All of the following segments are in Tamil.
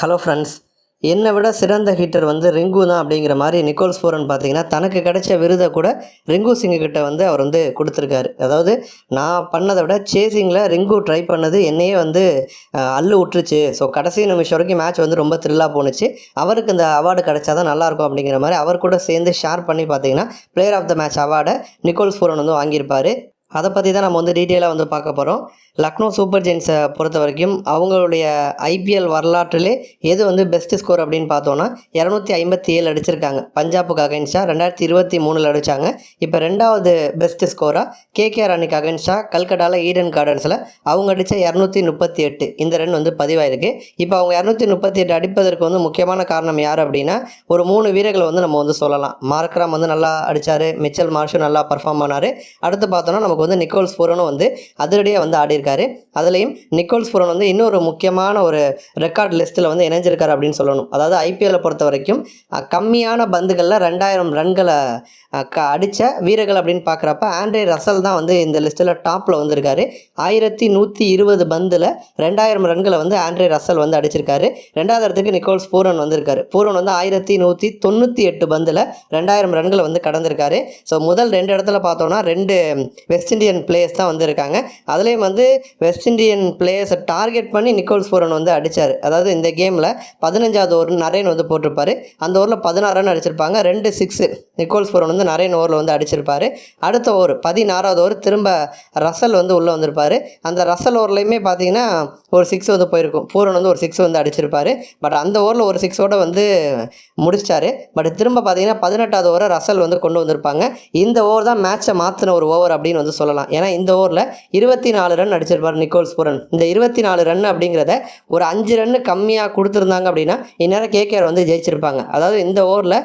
ஹலோ ஃப்ரெண்ட்ஸ் என்னை விட சிறந்த ஹிட்டர் வந்து ரிங்கு தான் அப்படிங்கிற மாதிரி நிக்கோல்ஸ் போரன் பார்த்தீங்கன்னா தனக்கு கிடைச்ச விருதை கூட ரிங்கு சிங்கு கிட்ட வந்து அவர் வந்து கொடுத்துருக்காரு. அதாவது நான் பண்ணதை விட சேசிங்கில் ரிங்கு ட்ரை பண்ணது என்னையே வந்து அள்ளு விட்டுருச்சு. ஸோ கடைசி நிமிஷம் வரைக்கும் மேட்ச் வந்து ரொம்ப த்ரில்லாக போணுச்சு. அவருக்கு இந்த அவார்டு கிடைச்சா தான் நல்லாயிருக்கும் அப்படிங்கிற மாதிரி அவர் கூட சேர்ந்து ஷேர் பண்ணி பார்த்தீங்கன்னா பிளேயர் ஆஃப் த மேட்ச் அவார்டை நிக்கோல்ஸ் போரன் வந்து வாங்கியிருப்பார். அதை பற்றி தான் நம்ம வந்து டீட்டெயிலாக வந்து பார்க்க போகிறோம் லக்னோ சூப்பர் ஜெயின்ஸை பொறுத்த வரைக்கும் அவங்களுடைய ஐபிஎல் வரலாற்றிலே எது வந்து பெஸ்ட் ஸ்கோர் அப்படின்னு பார்த்தோன்னா இரநூத்தி ஐம்பத்தி ஏழு அடிச்சிருக்காங்க. பஞ்சாபுக்கு அகைன்ஸ்டாக ரெண்டாயிரத்தி இருபத்தி மூணில் அடித்தாங்க இப்போ ரெண்டாவது பெஸ்ட் ஸ்கோராக கேகேஆர் அணிக்கு அகைன்ஸ்டாக கல்கட்டாவில் ஈடன் கார்டன்ஸில் அவங்க அடித்த இரநூத்தி முப்பத்தி எட்டு. இந்த ரன் வந்து பதிவாயிருக்கு. இப்போ அவங்க இரநூத்தி முப்பத்தி எட்டு அடிப்பதற்கு வந்து முக்கியமான காரணம் யார் அப்படின்னா ஒரு மூணு வீரர்களை வந்து நம்ம வந்து சொல்லலாம். மார்க்ராம் வந்து நல்லா அடித்தார் மிச்சல் மார்ஷும் நல்லா பர்ஃபார்ம் ஆனார். அடுத்து பார்த்தோன்னா நமக்கு வந்து நிக்கோல்ஸ் பூரனும் வந்து அதிரடியாக வந்து ஆடியிருக்காரு. அதுலேயும் நிக்கோல்ஸ் பூரன் வந்து இன்னொரு முக்கியமான ஒரு ரெக்கார்ட் லிஸ்ட்டில் வந்து இணைஞ்சிருக்காரு அப்படின்னு சொல்லணும். அதாவது ஐபிஎல்லை பொறுத்த வரைக்கும் கம்மியான பந்துகளில் ரெண்டாயிரம் ரன்களை க அடித்த வீரர்கள் அப்படின்னு பார்க்குறப்ப ஆண்ட்ரே ரசல் தான் வந்து இந்த லிஸ்ட்டில் டாப்பில் வந்திருக்காரு. ஆயிரத்தி நூற்றி இருபது பந்தில் ரெண்டாயிரம் ரன்களை வந்து ஆண்ட்ரே ரசல் வந்து அடிச்சிருக்காரு. ரெண்டாவது இடத்துக்கு நிக்கோல்ஸ் பூரன் வந்திருக்காரு. பூரன் வந்து ஆயிரத்தி நூற்றி தொண்ணூற்றி எட்டு பந்தில் ரெண்டாயிரம் ரன்களை வந்து கடந்திருக்காரு. ஸோ முதல் ரெண்டு இடத்துல பார்த்தோன்னா ரெண்டு வெஸ்ட் வெஸ்ட் இண்டியன் பிளேயர்ஸ் தான் வந்திருக்காங்க. அதுலேயும் வந்து வெஸ்ட் இண்டியன் பிளேயர்ஸை டார்கெட் பண்ணி நிக்கோல்ஸ் பூரன் வந்து அடித்தார் அதாவது இந்த கேமில் பதினஞ்சாவது ஓவர் நரேன் வந்து போட்டிருப்பாரு. அந்த ஓவரில் பதினாறு ரன் அடிச்சிருப்பாங்க. ரெண்டு சிக்ஸு நிக்கோல்ஸ் பூரன் வந்து நரேன் ஓவரில் வந்து அடிச்சிருப்பாரு. அடுத்த ஓவர் பதினாறாவது ஓவர் திரும்ப ரசல் வந்து உள்ளே வந்திருப்பார். அந்த ரசல் ஓவர்லையுமே பார்த்தீங்கன்னா ஒரு சிக்ஸ் வந்து போயிருக்கும். பூரன் வந்து ஒரு சிக்ஸ் வந்து அடிச்சிருப்பாரு. பட் அந்த ஓவரில் ஒரு சிக்ஸோடு வந்து முடிச்சார் பட் திரும்ப பார்த்தீங்கன்னா பதினெட்டாவது ஓவரை ரசல் வந்து கொண்டு வந்திருப்பாங்க. இந்த ஓவர் தான் மேட்சை மாற்றின ஒரு ஓவர் அப்படின்னு வந்து சொல்லலாம். ஏன்னா இந்த ஓவரில் இருபத்தி நாலு ரன் அடிச்சிருப்பார் நிக்கோல்ஸ் புரன் இந்த இருபத்தி நாலு ரன் அப்படிங்கிறத ஒரு அஞ்சு ரன்னு கம்மியாக கொடுத்துருந்தாங்க அப்படின்னா இந்நேரம் கேகேஆர் வந்து ஜெயிச்சிருப்பாங்க. அதாவது இந்த ஓவரில்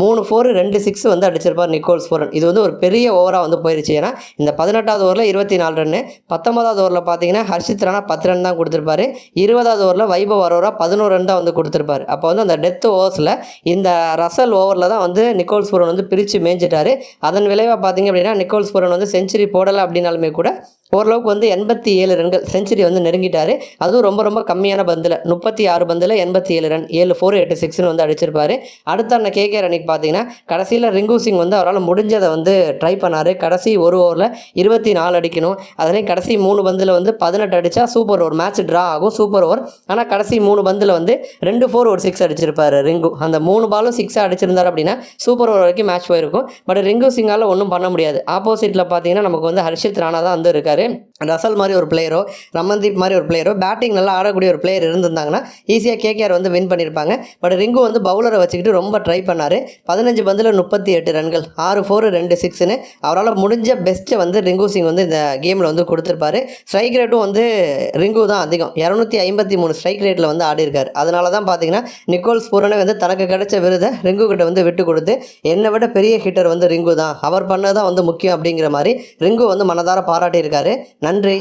மூணு ஃபோர் ரெண்டு சிக்ஸ் வந்து அடிச்சிருப்பார் நிக்கோல்ஸ் புரன் இது வந்து ஒரு பெரிய ஓவராக வந்து போயிருச்சு. ஏன்னா இந்த பதினெட்டாவது ஓவரில் இருபத்தி நாலு ரன்னு பத்தொன்பதாவது ஓவரில் பார்த்தீங்கன்னா ஹர்ஷித் ராணா பத்து ரன் தான் கொடுத்துருப்பாரு. இருபதாவது ஓவரில் வைபவ் அரோரா பதினோரு ரன் தான் வந்து கொடுத்துருப்பாரு. அப்போ வந்து அந்த டெத் ஓவர்ஸில் இந்த ரசல் ஓவரில் தான் வந்து நிக்கோல்ஸ் புரன் வந்து பிரித்து மேய்ஞ்சிட்டாரு. அதன் விளைவாக பார்த்தீங்க அப்படின்னா நிக்கோல்ஸ் புரன் வந்து செஞ்சுரி போடலை அப்படின்னாலுமே கூட ஓரளவுக்கு வந்து எண்பத்தி ஏழு ரன்கள் செஞ்சுரி வந்து நெருங்கிட்டார். அதுவும் ரொம்ப ரொம்ப கம்மியான பந்தில். முப்பத்தி ஆறு பந்தில் எண்பத்தி ஏழு ரன். ஏழு ஃபோர் எட்டு சிக்ஸ்னு வந்து அடிச்சிருப்பார். அடுத்த அண்ணன் கேகே அன்னைக்கு பார்த்தீங்கன்னா கடைசியில் ரிங்கு சிங் வந்து அவரால் முடிஞ்சதை வந்து ட்ரை பண்ணார். கடைசி ஒரு ஓவரில் இருபத்தி நாலு அடிக்கணும். அதுலேயும் கடைசி மூணு பந்தில் வந்து பதினெட்டு அடித்தா சூப்பர் ஓவர் மேட்ச் ட்ரா ஆகும் சூப்பர் ஓவர் ஆனால் கடைசி மூணு பந்தில் வந்து ரெண்டு ஃபோர் ஒரு சிக்ஸ் அடிச்சிருப்பார் ரிங்கு. அந்த மூணு பாலும் சிக்ஸாக அடிச்சிருந்தார் அப்படின்னா சூப்பர் ஓவர் வரைக்கும் மேட்ச் போயிருக்கும். பட் ரிங்கு சிங்கால் ஒன்றும் பண்ண முடியாது. ஆப்போசிட்டில் பார்த்தீங்கன்னா நமக்கு வந்து ஹர்ஷித் ராணா தான் வந்து இருக்கார். சொல்லியிருக்காரு ரசல் மாதிரி ஒரு பிளேயரோ ரமன்தீப் மாதிரி ஒரு பிளேயரோ பேட்டிங் நல்லா ஆடக்கூடிய ஒரு பிளேயர் இருந்திருந்தாங்கன்னா ஈஸியாக கேகேஆர் வந்து வின் பண்ணியிருப்பாங்க பட் ரிங்கு வந்து பவுலரை வச்சுக்கிட்டு ரொம்ப ட்ரை பண்ணார். பதினஞ்சு பந்தில் முப்பத்தி எட்டு ரன்கள் ஆறு ஃபோர் ரெண்டு சிக்ஸ்னு அவரால் முடிஞ்ச பெஸ்ட்டை வந்து ரிங்கு சிங் வந்து இந்த கேமில் வந்து கொடுத்துருப்பாரு. ஸ்ட்ரைக் ரேட்டும் வந்து ரிங்கு தான் அதிகம். இரநூத்தி ஐம்பத்தி மூணு ஸ்ட்ரைக் ரேட்டில் வந்து ஆடிருக்காரு அதனால தான் பார்த்தீங்கன்னா நிக்கோல்ஸ் பூரனே வந்து தனக்கு கிடைச்ச விருதை ரிங்கு கிட்ட வந்து விட்டு கொடுத்து என்னை விட பெரிய ஹிட்டர் வந்து ரிங்கு தான். அவர் பண்ணது தான் வந்து முக்கியம் அப்படிங்கிற மாதிரி ரிங்கு வந்து மனதார பாராட்டியிருக்காரு. நன்றி.